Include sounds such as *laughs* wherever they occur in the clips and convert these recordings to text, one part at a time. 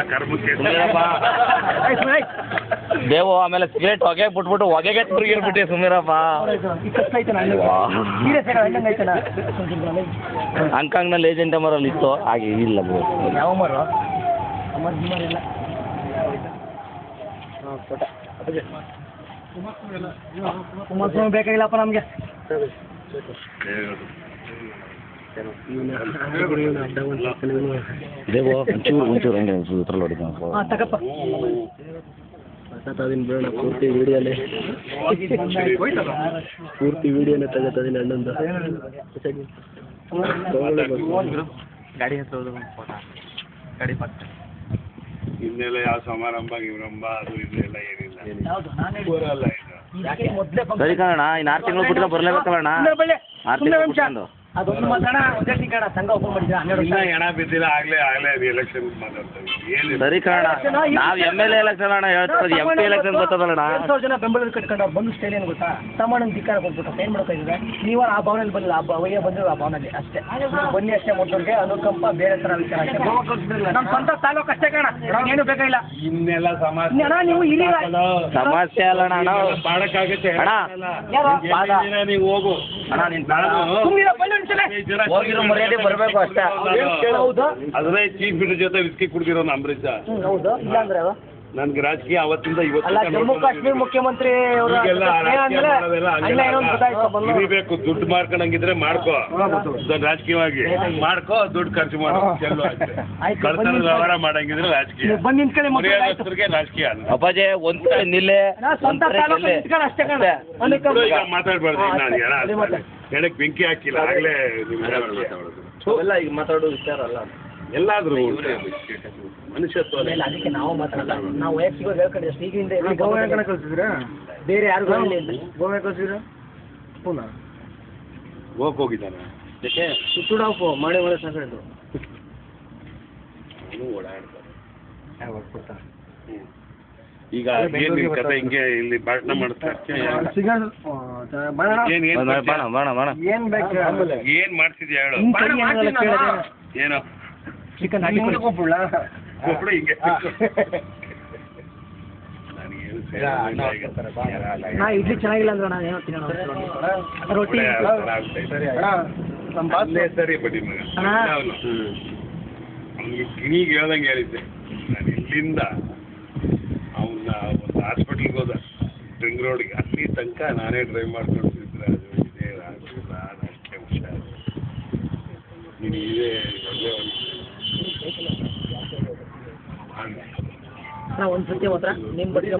ಬರಲ್ಲ ಕರ್ಮಕ್ಕೆ. ಸುಮ್ಮೀರಪ್ಪ ದೇವು ಆಮೇಲೆ ಸಿಗರೇಟ್ ಹೊಗೆ ಬಿಟ್ಬಿಟ್ಟು ಹೊಗೆಗೆ ಸುಮೀರಪ್ಪ ಸುಮ್ಮೀರಪ್ಪ ಹಾಂಗ್ಕಾಂಗ್ನಲ್ಲಿ ಏಜೆಂಟ್ ಅಮರಲ್ಲಿ ಇತ್ತು. ಹಾಗೆ ಇಲ್ಲ ಬ್ರೋ. ಯಾವ ಮರ ಕುಮಾರಸ್ವಾಮಿ ಬೇಕಾಗಿಲ್ಲಪ್ಪ ನಮಗೆ. ದೇವು ಒಂಚೂರು ಒಂಚೂರು ಹಂಗೆ ಇದ್ರಲ್ಲಿ ಹೊಡಿದ ಹಾಂ ತಗಪ್ಪ. ಪೂರ್ತಿ ವಿಡಿಯೋನೇ. ಪೂರ್ತಿ ವಿಡಿಯೋನೇ ತಗೋತದೀನಿ ಅಣ್ಣಂದು. ಗಾಡಿ ಹತ್ರ ಗಾಡಿ ಪಕ್ಕ. ಇನ್ನೆಲ್ಲ ಯಾವ ಸಮಾರಂಭ ಇವರಂಭ ಅದು ಇದು. ಎಲ್ಲ ಏನಿಲ್ಲ ಸರಿ ಕಣಣ್ಣ ಇನ್ನು ಆರು ತಿಂಗಳು ಬಿಟ್ಟರೆ ಬರಲೇಬೇಕಲ್ಲಣ್ಣ. ಆರು ತಿಂಗಳು ಅದೊಂದು ಮಾತಾಡ ಒಂದೇ ಕಣ ಸಂಘ ಓಪನ್ ಮಾಡಿದ್ರೆ? ಹನ್ನೆರಡು ಇನ್ನ ಹೆಣ ಬಿದ್ದಿಲ್ಲ ಆಗ್ಲೇ ಆಗ್ಲೇ ಅದು ಎಲೆಕ್ಷನ್ ಮಾತಾಡ್ತಾರೆ ಏನಿಲ್ಲ. ಸರಿ ಕಣಣ್ಣ ನಾವು ಎಂ ಎಲ್ ಎ ಎಲೆಕ್ಷನ್ ಅಣ್ಣ ಹೇಳ್ತಾರೆ ಎಂ ಪಿ ಎಲೆಕ್ಷನ್ ಗೊತ್ತದಲ್ಲಣ್ಣ. ಎರಡ್ ಸಾವಿರ ಜನ ಬೆಂಬಲ ಕಟ್ಕೊಂಡು ಅವ್ರು ಬಂದು ಏನು ಗೊತ್ತಾ? ತಮ್ಮಣ್ಣನ ಧಿಕ್ಕಾರ ಬಂದ್ಬಿಟ್ಟು ಏನ್ ಮಾಡ್ಕೊಂಡಿದ್ರೆ ನೀವು ಆ ಭವನಲ್ಲಿ ಬಂದಿಲ್ಲ ಆ ಅವಯ್ಯ ಬಂದಿಲ್ಲ ಆ ಭವನಲ್ಲಿ ಅಷ್ಟೇ. ಬನ್ನಿ ಅಷ್ಟೇ ಮೊದಲಿಗೆ ಅನುಕಂಪ ಬೇರೆ ತರ ವಿಚಾರ. ನಮ್ಮ ಸ್ವಂತ ತಾಲೂಕು ಅಷ್ಟೇ ಕಣ ಏನು ಬೇಕಾಗಿಲ್ಲ ಇನ್ನೆಲ್ಲ ಸಮಸ್ಯೆ. ಅಣ್ಣ ನೀವು ಇಲ್ಲಿ ಸಮಸ್ಯೆ ಅಲ್ಲ ಅಣ್ಣ ಮಾಡಕ್ಕಾಗುತ್ತೆ ಅಣ್ಣ. ನೀವು ಹೋಗು. ಅಣ್ಣ ನೀನು ಹೋಗಿರೋ ಮರ್ಯಾದೆ ಬರಬೇಕು ಅಷ್ಟೇ. ಹೌದು? ಅದೇ ಚೀಫ್ ಮಿನಿಸ್ಟರ್ ಜೊತೆ ವಿಸ್ಕಿ ಕುಡ್ದಿರೋ ಅಂಬರೀಷ. ಹೌದು? ಇಲ್ಲ ಅಂದ್ರೆ ಅದು ನನ್ಗೆ ರಾಜಕೀಯ ಅವತ್ತಿಂದ ಇವತ್ತು ಅಲ್ಲ ಜಮ್ಮು ಕಾಶ್ಮೀರ ಮುಖ್ಯಮಂತ್ರಿ ಇರಬೇಕು ಈಗೆಲ್ಲ ರಾಜಕೀಯ ಮಾಡೋದೆಲ್ಲ ಹಂಗೆಲ್ಲ. ದುಡ್ಡು ಮಾಡ್ಕೊಂಡಂಗಿದ್ರೆ ಮಾಡ್ಕೋ. ರಾಜಕೀಯವಾಗಿ ಮಾಡ್ಕೋ ದುಡ್ಡು ಖರ್ಚು ಮಾಡೋ. ಚೆಲ್ಲು ಅಷ್ಟೇ ಆಯ್ತು, *laughs* ಕಳ್ತನ ಬನ್ನಿ. ವ್ಯವಹಾರ ಮಾಡಂಗಿದ್ರೆ ರಾಜಕೀಯ. ನೀವು ಬಂದು ನಿಂತ್ಕೊಳ್ಳಿ ಮತ್ತೆ ಆಯ್ತು. ಮರ್ಯಾದಸ್ಥರಿಗೆ ರಾಜಕೀಯ ಅಲ್ಲ. ಅಪ್ಪಾಜಿ ಒಂದ್ ಕಡೆ ನಿಲ್ಲೆ ನಾ ಸ್ವಂತ ಒಂದ್ ಕಡೆ ತಾಲೂಕು ನಿಲ್ಲೆ. ನಿಂತ್ಕೊಂಡು ಅಷ್ಟೇ ಕಣ. ಅಷ್ಟೇ. ಅನುಕಂಪ ಬಿಡು, ಈಗ ಮಾತಾಡ್ಬಾರ್ದು ನಾನು. ಅದೇ ಬೆಂಕಿ ಹಾಕಿಲ್ಲ ಆಗ್ಲೇ ಈಗ ಮಾತಾಡೋ ವಿಚಾರ ಅಲ್ಲ ಎಲ್ಲಾದ್ರೂ ಮನುಷ್ಯತ್ವ ಅದಕ್ಕೆ ನಾವು ಮಾತಾಡಲ್ಲ. ನಾವು ವೈಯಕ್ತಿಕವಾಗಿ ಹೇಳ್ಕೊಂಡಿದ್ದೆ ಅಷ್ಟೇ. ಈಗಿಂದ ಬೇರೆ ಯಾರು ಹೇಳಿ ಅಂತ ಗೋವೆ ಕಳ್ಸಿದ್ರ ಪುನಃ? ಹೋಗ್ ಹೋಗಿದ್ದಾನೆ. ಯಾಕೆ ಆಫ್ ಮಾಡಿ ಮಳೆ ಸಾಕಾಯ್ತು. ಅವನು. ಈಗ ಏನ್ ಹಿಂಗೆ ಇಲ್ಲಿ ಭಾಷಣ ಮಾಡ್ತಾರೆ ಏನ್ ಮಾಡ್ತಿದ್ಯಾ ಹೇಳು. ಏನೋ? ಚಿಕನ್ ಹಾಕಿ ಕೊಬ್ಬಳ ಕೊಬ್ಬಳ ಹಿಂಗೆ. ನಾ ಇಡ್ಲಿ ಚೆನ್ನಾಗಿಲ್ಲ ಅಂದ್ರೆ ನಾನು ಏನೋ ತಿನ್ನೋಣ ರೊಟ್ಟಿ ಆಗ್ತಾ ಸರಿ ಬಿಡಿ ಮಗ ಕಿಣಿಗೆ ಹೇಳ್ದಂಗೆ ಹೇಳಿದ್ದೆ ನಾನು ಇಲ್ಲಿಂದ ಅವನ್ನ ಒಂದು ಹಾಸ್ಪಿಟ್ಲಿಗೆ ಹೋದ ರಿಂಗ್ ರೋಡ್ಗೆ ಅಲ್ಲಿ ತನಕ ನಾನೇ ಡ್ರೈವ್ ಮಾಡ್ಕೊಂಡು ಅದು ಇದೇ ನಾನು ಅಷ್ಟೇ ಹುಷಾರು ನೀನು ಇದೇ ಒಳ್ಳೆ ಒಂದು ನಾ ಒಂದು ಸತಿ ಮಾತ್ರ ನಿಮ್ಮ ಬಗ್ಗೆ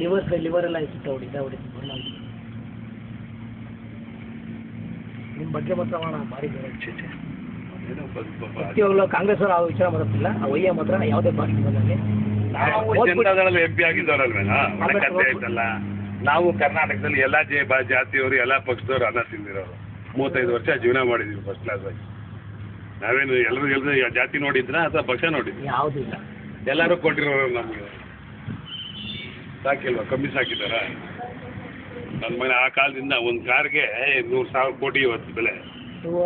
ಲಿವರ್ ಲಿವರ್ ಎಲ್ಲ ಇತ್ತು ಹೊಡಿತಾ ಹೊಡಿತು ನಿಮ್ಮ ಬಗ್ಗೆ ಮಾತ್ರ ಅಣ್ಣ ಭಾರಿ ಪ್ರತಿಯೊಬ್ಬರು ಕಾಂಗ್ರೆಸ್ ಅವರು ಆ ವಿಚಾರ ಬರುತ್ತಿಲ್ಲ ಆ ಒಯ್ಯ ಮಾತ್ರ ಯಾವುದೇ ಪಾರ್ಟಿ ಬಂದಲ್ಲಿ ನಾವು ಜನತಾದಳದಲ್ಲಿ ಎಂ ಪಿ ಆಗಿದ್ದವರಲ್ವೇನಾ? ಒಳ್ಳೆ ನಾವು ಕರ್ನಾಟಕದಲ್ಲಿ ಎಲ್ಲ ಜೇ ಬಾ ಜಾತಿಯವರು ಎಲ್ಲ ಪಕ್ಷದವರು ಅನ್ನ ತಿಂದಿರೋರು. ಮೂವತ್ತೈದು ವರ್ಷ ಜೀವನ ಮಾಡಿದೀವಿ ಫಸ್ಟ್ ಕ್ಲಾಸ್ ಆಗಿ. ನಾವೇನು ಎಲ್ಲರೂ ಎಲ್ಲರೂ ಜಾತಿ ನೋಡಿದ್ರಾ ಅಥವಾ ಪಕ್ಷ ನೋಡಿದ್ರ? ಯಾವುದೂ ಇಲ್ಲ. ಎಲ್ಲರೂ ಕೊಟ್ಟಿರೋರು ನಮಗೆ. ಸಾಕಿಲ್ವಾ? ಕಮ್ಮಿ ಸಾಕಿದಾರ ನನ್ನ ಮನೆ ಆ ಕಾಲದಿಂದ ಒಂದು ಕಾರ್ಗೆ ನೂರು ಸಾವಿರ ಕೋಟಿ ಇವತ್ತು ಬೆಲೆ. ನೀವು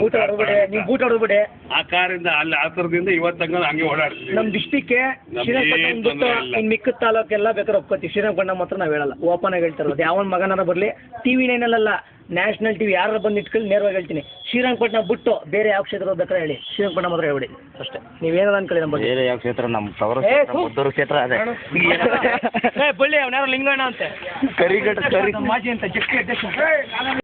ಬೂಟ್ ಹೊಡ್ಬಿಡಿ ಕಾರ್ಡ್ ನೀವು ಬೂಟ್ ಹೊಡ್ಬಿಡಿ ಆ ಕಾರಿಂದ ಅಲ್ಲಿ ಆ ಥರದಿಂದ ಇವತ್ತು ತನಕ ಹಂಗೆ ಓಡಾಡ್ತೀವಿ ನಮ್ಮ ಡಿಸ್ಟಿಕ್ಗೆ ನಮ್ಗೆ ಶ್ರೀರಂಗಪಟ್ಟಣ ಏನ್ ಬಿಟ್ಟು ತೊಂದ್ರೆ ಇಲ್ಲ. ಇನ್ನು ಮಿಕ್ಕ ತಾಲೂಕೆಲ್ಲ ಬೇಕಾದ್ರೆ ಒಪ್ಕೋತೀವಿ. ಶ್ರೀರಂಗಪಟ್ಟಣ ಮಾತ್ರ ನಾವು ಹೇಳಲ್ಲ. ಓಪನ್ ಆಗಿ ಹೇಳ್ತಾ ಇರೋದು. ಯಾವನ್ ಮಗನಾರ ಬರಲಿ. ಟಿವಿ ನೈನಲ್ಲ ನ್ಯಾಷನಲ್ ಟಿವಿ ಯಾರು ಬಂದು ಇಟ್ಕೊಳ್ಳಿ ನೇರವಾಗಿ ಹೇಳ್ತೀನಿ. ಶ್ರೀರಂಗಪಟ್ಟಣ ಬಿಟ್ಟು ಬೇರೆ ಯಾವ ಕ್ಷೇತ್ರ ಬೇಕಾದ್ರೆ ಹೇಳಿ ಶ್ರೀರಂಗಪಟ್ಟಣ ಮಾತ್ರ ಹೇಳಿ ಅಷ್ಟೇ. ನೀವೇನ ಅನ್ಕೊಳ್ಳಿ ನಮ್ಮ ಬಗ್ಗೆ. ಬೇರೆ ಯಾವ ಕ್ಷೇತ್ರ? ನಮ್ಮ ಸವರ ಏ, ಕ್ಷೇತ್ರ. ಮುದ್ದೂರು ಕ್ಷೇತ್ರ ಅದೇ. *laughs* ಏ ಬಳ್ಳಿ ಯಾರು ಲಿಂಗಣ್ಣ ಅಂತೆ. ಕರಿಗಟ್ಟ ಕರಿ. ಮಾಜಿ ಅಂತ ಜಸ್ಟ್ ಅಧ್ಯಕ್ಷ.